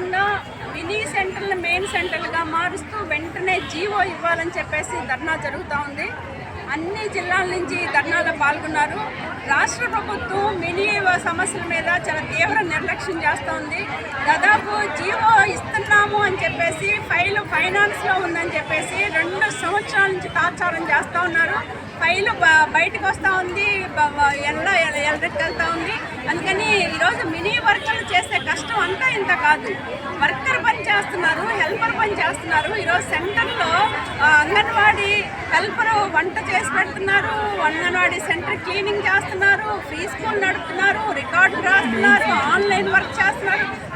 కింద మినీ సెంటర్లు మెయిన్ సెంటర్లుగా మారుస్తూ వెంటనే జీవో ఇవ్వాలని చెప్పేసి ధర్నా జరుగుతూ ఉంది. అన్ని జిల్లాల నుంచి ధర్నాలో పాల్గొన్నారు. రాష్ట్ర ప్రభుత్వం మినీ సమస్యల మీద చాలా తీవ్ర నిర్లక్ష్యం చేస్తోంది. దాదాపు జీవో ఇస్తున్నాము అని చెప్పేసి ఫైల్ ఫైనాన్స్లో ఉందని చెప్పేసి రెండు సంవత్సరాల నుంచి తాత్సారం చేస్తూ ఉన్నారు. ఫైల్ బ- బయటకు వస్తూ ఉంది ఎల్లో బ- వెళ్తూ ఉంది. అందుకని ఈరోజు మినీ వర్కర్లు చేసే కష్టం అంతా ఇంత కాదు. వర్కర్ పని చేస్తున్నారు హెల్పర్ పని చేస్తున్నారు. ఈరోజు సెంటర్లో అంగన్వాడీ హెల్పర్ వంట చేసి పెడుతున్నారు. అంగన్వాడీ సెంటర్ క్లీనింగ్ చేస్తున్నారు. ఫ్రీ స్కూల్ నడుపుతున్నారు. రికార్డు రాస్తున్నారు. ఆన్లైన్ వర్క్ చేస్తున్నారు.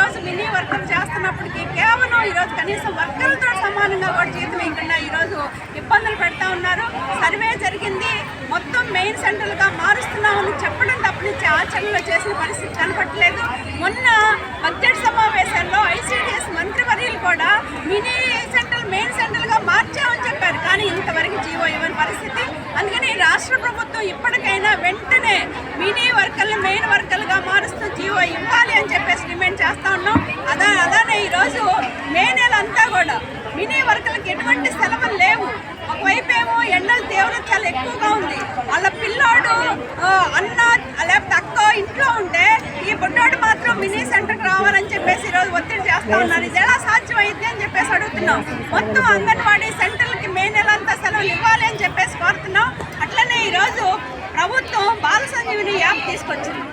ఈరోజు మినీ వర్కర్ చేస్తున్నప్పటికీ కేవలం ఈరోజు కనీసం వర్కర్లతో సమానంగా కూడా జీతం ఇవ్వకుండా ఈరోజు ఇబ్బందులు పెడతా ఉన్నారు. సర్వే జరిగింది. మొత్తం మెయిన్ సెంటర్లుగా మారుస్తున్నామని చెప్పడం తప్పనించి ఆచరణలో చేసిన పరిస్థితి కనపట్లేదు మొన్న బడ్జెట్ సమావేశాల్లో ఐసీడీఎస్ మంత్రివర్యులు కూడా మినీ సెంటర్ మెయిన్ సెంటర్లుగా మార్చామని చెప్పారు. కానీ ఇంతవరకు జీవో ఇవ్వని పరిస్థితి. అందుకని రాష్ట్ర ప్రభుత్వం ఇప్పటికైనా వెంటనే మినీ వర్కర్లు మెయిన్ వర్కర్లుగా మారుస్తూ జీవో ఇవ్వాలి అని చెప్పేసి డిమాండ్ చేస్తా ఉన్నాం అదా అలానే ఈరోజు మే నెల అంతా కూడా మినీ వర్కర్లకు ఎటువంటి సెలవులు లేవు. ఒకవైపు ఏమో ఎండల తీవ్రత చాలా ఎక్కువగా ఉంది. వాళ్ళ పిల్లోడు అన్న లేకపోతే అక్క ఇంట్లో ఉంటే ఈ బుడ్డోడు మాత్రం మినీ సెంటర్కి రావాలని చెప్పేసి ఈరోజు ఒత్తిడి చేస్తా ఉన్నారు. ఇది ఎలా సాధ్యమైంది అని చెప్పేసి అడుగుతున్నాం. మొత్తం అంగన్వాడీ సెంటర్లకి మే నెలంతా సెలవులు ఇవ్వాలి అని చెప్పేసి కోరుతున్నాం. అట్లనే ఈరోజు ప్రభుత్వం బాల సంజీవిని యాప్ తీసుకొచ్చింది.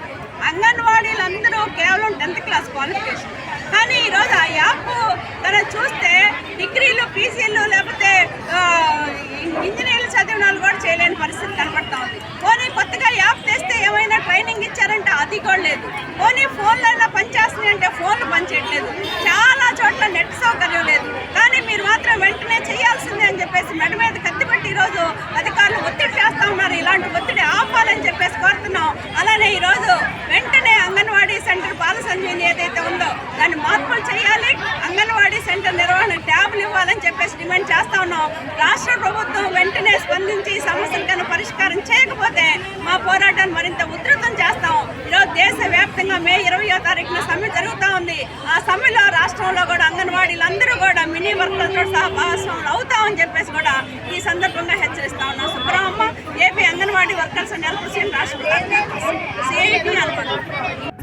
అంగన్వాడీలు అందరూ కేవలం టెన్త్ క్లాస్ క్వాలిఫికేషన్. కానీ ఈరోజు ఆ యాప్ తన చూస్తే డిగ్రీలు పీసీలు లేకపోతే ఇంజనీర్లు చదివిన వాళ్ళు కూడా చేయలేని పరిస్థితి కనపడతా ఉంది. పోనీ కొత్తగా యాప్ తెస్తే ఏమైనా ట్రైనింగ్ ఇచ్చారంటే అది కూడా లేదు. పోనీ ఫోన్లైనా పనిచేస్తున్నాయి అంటే ఫోన్లు పనిచేయట్లేదు చాలా చోట్ల నెట్ సౌకర్యం లేదు. కానీ మీరు మాత్రం వెంటనే చేయాల్సిందే అని చెప్పేసి మెడ మీద కత్తిపెట్టి ఈరోజు అధికారులు ఒత్తిడి చేస్తా ఉన్నారు ఇలాంటి ఒత్తిడి ఆపాలని చెప్పేసి కోరుతున్నాం అలానే ఈరోజు వెంటనే అంగన్వాడీ సెంటర్ బాల సంజీవిని ఏదైతే ఉందో దాన్ని మార్పులు చేయాలి. అంగన్వాడీ సెంటర్ నిర్వహణ ట్యాబ్లు ఇవ్వాలని చెప్పేసి డిమాండ్ చేస్తా ఉన్నాం. రాష్ట్ర ప్రభుత్వం వెంటనే స్పందించి సమస్యలను పరిష్కారం చేయకపోతే మా పోరాటాన్ని మరింత ఉధృతం చేస్తాం. ఈరోజు దేశవ్యాప్తంగా మే ఇరవయో తారీఖున సమ్మె జరుగుతూ ఉంది. ఆ సమ్మెలో రాష్ట్రంలో కూడా అంగన్వాడీలందరూ కూడా మినీ వర్కర్లతో సహా భాగస్వాములు అవుతామని చెప్పేసి కూడా ఈ సందర్భంగా హెచ్చరిస్తా ఉన్నాం. సుబ్రహ్మ ఏపీ అంగన్వాడీ వర్కర్స్ నెలకొచ్చిన రాష్ట్ర సిఐటి అనుకుంటున్నాం